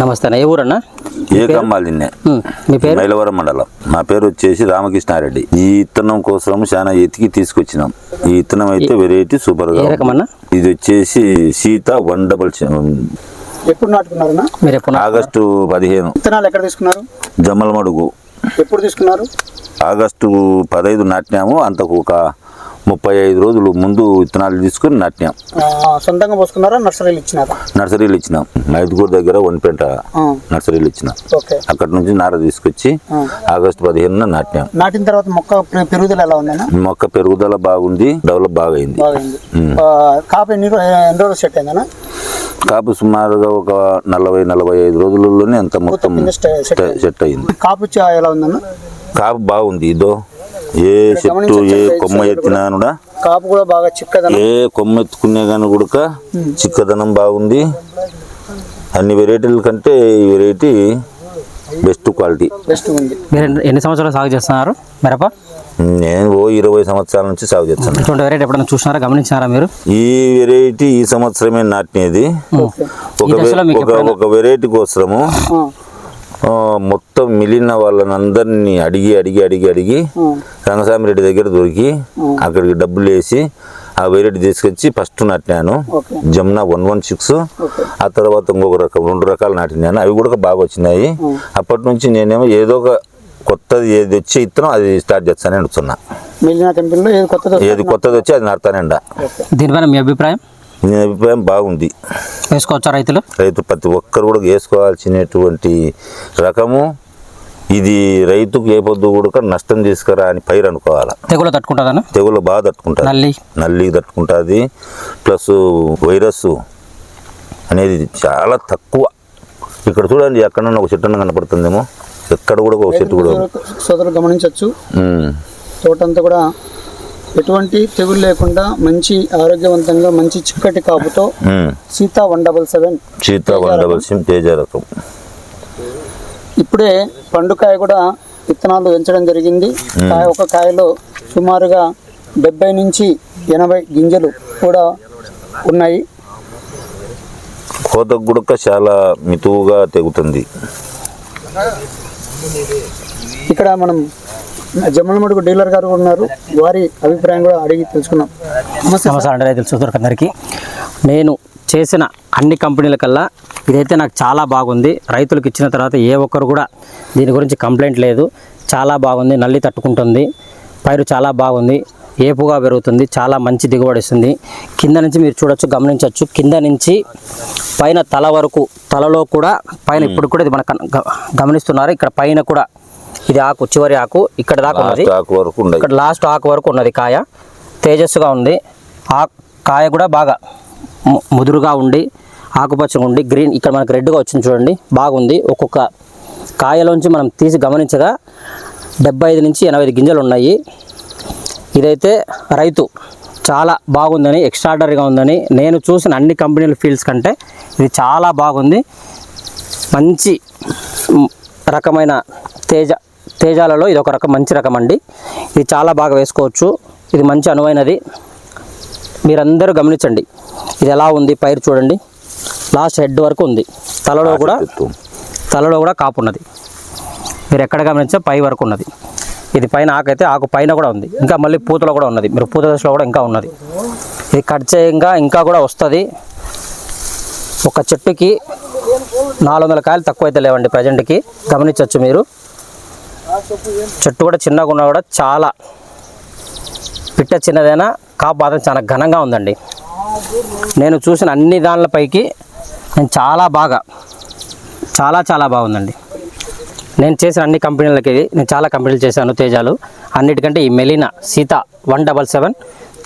నమస్తే అన్న ఏ ఊరన్నా? ఏ కమ్మాలి తిన్నే ఉమ్, మీ పేరు? మైలవరం మండలం. నా పేరు వచ్చేసి రామకృష్ణారెడ్డి. ఈ ఇత్తనం కోసం చాలా ఎతికి తీసుకొచ్చినాం. ఈ ఇత్తనం అయితే వెరైటీ సూపర్గా ఇది వచ్చేసి సీత వన్ డబల్ ఎప్పుడు ఎప్పుడు ఆగస్టు పదిహేను. విత్తనాలు ఎక్కడ తీసుకున్నారు? జమ్మల మడుగు ఎప్పుడు తీసుకున్నారు? ఆగస్టు పదహైదు నాటినాము. అంతకు ఒక ముప్పై ఐదు రోజులు ముందు విత్తనాలు తీసుకుని నాటినాం. సొంతంగా పోసుకున్నారా నర్సరీలు ఇచ్చినారా? నర్సరీలు ఇచ్చినాం. మైదుగూరు దగ్గర వన్పేంట నర్సరీలు ఇచ్చినాం. ఓకే. అక్కడ నుంచి నార తీసుకొచ్చి. ఆగస్టు పదిహేనున నాటినాం. నాటిన తర్వాత మొక్క పెరుగుదల ఎలా ఉందన్నా? మొక్క పెరుగుదల బాగుంది డెవలప్ బాగా అయింది కాపు ఎన్ని రోజులు సెట్ అయిందన్నా? కాపు సుమారుగా ఒక నలభై నలభై ఐదు రోజులలోనే అంత మొత్తం స్టే- అయింది. కాపు ఎలా ఉందన్నా? కాపు బాగుంది ఇదో. ఏ చెట్టు ఏ కొమ్మ ఎత్తినా కూడా కాపు కూడా బాగా చిక్కదనం. ఏ కొమ్మ ఎత్తుకునే కానీ కూడా చిక్కదనం బాగుంది. అన్ని వెరైటీల కంటే ఈ వెరైటీ బెస్ట్ క్వాలిటీ బెస్ట్ ఉంది. మీరు ఎన్ని- సంవత్సరాలు సాగు చేస్తున్నారు? మిరప? నేను ఓ ఇరవై సంవత్సరాల నుంచి సాగు చేస్తాను ఇటువంటి వెరైటీ ఎప్పుడైనా చూసినారా? గమనించినారా మీరు? ఈ వెరైటీ ఈ సంవత్సరమే నాటినది. ఒక ఒక వెరైటీ కోసము మొత్తం మిగిలిన వాళ్ళని అందరినీ అడిగి అడిగి అడిగి అడిగి ఆ, రంగస్వామి రెడ్డి దగ్గర దొరికి అక్కడికి డబ్బులు వేసి ఆ వెరైటీ తీసుకొచ్చి first నాటినాను. Jamuna one one six. ఆ తర్వాత ఇంకొక రకం రెండు రకాలు నాటినాను. అవి కూడా బాగా వచ్చినాయి. అప్పటి నుంచి నేనేమో ఏదో ఒక కొత్తది ఏది వచ్చి ఇత్తనం అది స్టార్ట్ చేస్తానని అడుగుతున్నా ఏది కొత్తది వచ్చి అది నాటుతానండ ఓకే. దీనిపైన మీ అభిప్రాయం? నీ అభిప్రాయం బాగుంది. వేసుకోవచ్చా రైతులు? రైతు ప్రతి ఒక్కరు కూడా వేసుకోవాల్సినటువంటి రకము ఇది రైతుకు ఏ పొద్దు కూడా నష్టం తీసుకురా అని పైరు అనుకోవాలి. తెగులు తట్టుకుంటుందన్న తెగులు బాగా తట్టుకుంటుంది. నల్లి? నల్లి తట్టుకుంటుంది. ప్లస్ వైరస్ అనేది చాలా తక్కువ. ఇక్కడ చూడండి ఎక్కడన్నా ఒక చెట్టు అన్న కనపడుతుందేమో. ఎక్కడ కూడా ఒక చెట్టు కూడా సోదరులు గమనించవచ్చు. తోటంతా కూడా ఎటువంటి తెగులు లేకుండా మంచి ఆరోగ్యవంతంగా మంచి చిక్కటి కాపుతో. Sita one double seven Sita one double seven Teja రకం ఇప్పుడే పండుకాయ కూడా విత్తనాలు పెంచడం జరిగింది. కాయ ఒక కాయలో సుమారుగా డెబ్బై నుంచి ఎనభై గింజలు కూడా ఉన్నాయి. కోతకు కూడా చాలా మితువుగా తెగుతుంది. ఇక్కడ మనం జమ్మలమడుగు డీలర్ గారు ఉన్నారు. వారి అభిప్రాయం కూడా అడిగి తెలుసుకున్నాం. నమస్కారం రైతులు చూద్దరు అందరికీ. నేను చేసిన అన్ని కంపెనీల కల్లా ఇదైతే నాకు చాలా బాగుంది. రైతులకు ఇచ్చిన తర్వాత ఏ ఒక్కరు కూడా దీని గురించి కంప్లైంట్ లేదు. చాలా బాగుంది. నల్లి తట్టుకుంటుంది. పైరు చాలా బాగుంది. ఏపుగా పెరుగుతుంది. చాలా మంచి దిగుబడి ఇస్తుంది కింద నుంచి మీరు చూడొచ్చు గమనించవచ్చు కింద నుంచి పైన తల వరకు తలలో కూడా పైన ఇప్పుడు కూడా ఇది మన కన్- గ- గమనిస్తున్నారు. ఇక్కడ పైన కూడా ఇది ఆకు చివరి ఆకు ఇక్కడ దాకా ఉన్నది. ఆకు వరకు ఇక్కడ లాస్ట్ ఆకు వరకు ఉన్నది కాయ. తేజస్సుగా ఉంది. ఆ కాయ కూడా బాగా ముదురుగా ఉండి ఆకుపచ్చగా ఉండి గ్రీన్ ఇక్కడ మనకు రెడ్గా వచ్చింది చూడండి. బాగుంది. ఒక్కొక్క కాయలోంచి మనం తీసి గమనించగా డెబ్బై ఐదు నుంచి ఎనభై ఐదు గింజలు ఉన్నాయి. ఇదైతే రైతు చాలా బాగుందని ఎక్స్ట్రాడనరీగా ఉందని నేను చూసిన అన్ని కంపెనీల ఫీల్డ్స్ కంటే ఇది చాలా బాగుంది. మంచి రకమైన తేజ తేజాలలో ఇది ఒక రకం మంచి రకం అండి. ఇది చాలా బాగా వేసుకోవచ్చు. ఇది మంచి అనువైనది. మీరందరూ గమనించండి. ఇది ఎలా ఉంది? పైరు చూడండి. లాస్ట్ హెడ్ వరకు ఉంది. తలలో కూడా తలలో కూడా కాపు ఉన్నది. మీరు ఎక్కడ గమనించా పై వరకు ఉన్నది. ఇది పైన ఆకు అయితే ఆకు పైన కూడా ఉంది. ఇంకా మళ్ళీ పూతలో కూడా ఉన్నది. మీరు పూత దశలో కూడా ఇంకా ఉన్నది. ఇది కట్ చేయంగా ఇంకా కూడా వస్తుంది. ఒక చెట్టుకి నాలుగు వందల కాయలు తక్కువ అయితే లేవండి ప్రజెంట్కి. గమనించవచ్చు మీరు. చెట్టు కూడా చిన్నగా ఉన్నా కూడా చాలా పిట్ట చిన్నదైనా కాపాదం చాలా ఘనంగా ఉందండి. నేను చూసిన అన్ని దానిలపైకి నేను చాలా బాగా చాలా చాలా బాగుందండి. నేను చేసిన అన్ని కంపెనీలకి నేను చాలా కంపెనీలు చేశాను తేజాలు. అన్నిటికంటే ఈ మెలినా సీత వన్ డబల్ సెవెన్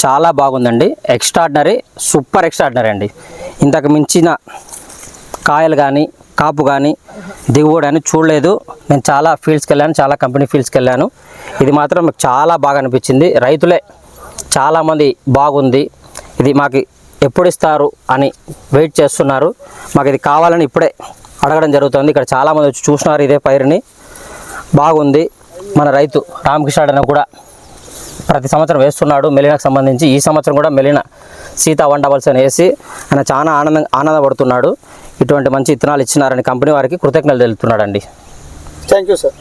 చాలా బాగుందండి. ఎక్స్ట్రాడినరీ సూపర్ ఎక్స్ట్రాడినరీ అండి. ఇంతకు మించిన కాయలు కానీ కాపు కానీ దిగుబడి అని చూడలేదు. నేను చాలా ఫీల్డ్స్కి వెళ్ళాను చాలా కంపెనీ ఫీల్డ్స్కి వెళ్ళాను. ఇది మాత్రం నాకు చాలా బాగా అనిపించింది. రైతులే చాలామంది బాగుంది. ఇది మాకు ఎప్పుడు ఇస్తారు అని వెయిట్ చేస్తున్నారు. మాకు ఇది కావాలని ఇప్పుడే అడగడం జరుగుతుంది. ఇక్కడ చాలామంది వచ్చి చూసినారు ఇదే పైరుని. బాగుంది. మన రైతు రామకృష్ణ అన్న కూడా ప్రతి సంవత్సరం వేస్తున్నాడు. మెలినాకు సంబంధించి ఈ సంవత్సరం కూడా మెలిన సీతా వన్ డబల్ సెవెన్ వేసి ఆయన చాలా ఆనందం ఆనందపడుతున్నాడు. ఇటువంటి మంచి విత్తనాలు ఇచ్చినారని కంపెనీ వారికి కృతజ్ఞతలు తెలుపుతున్నాడండి. Thank you sir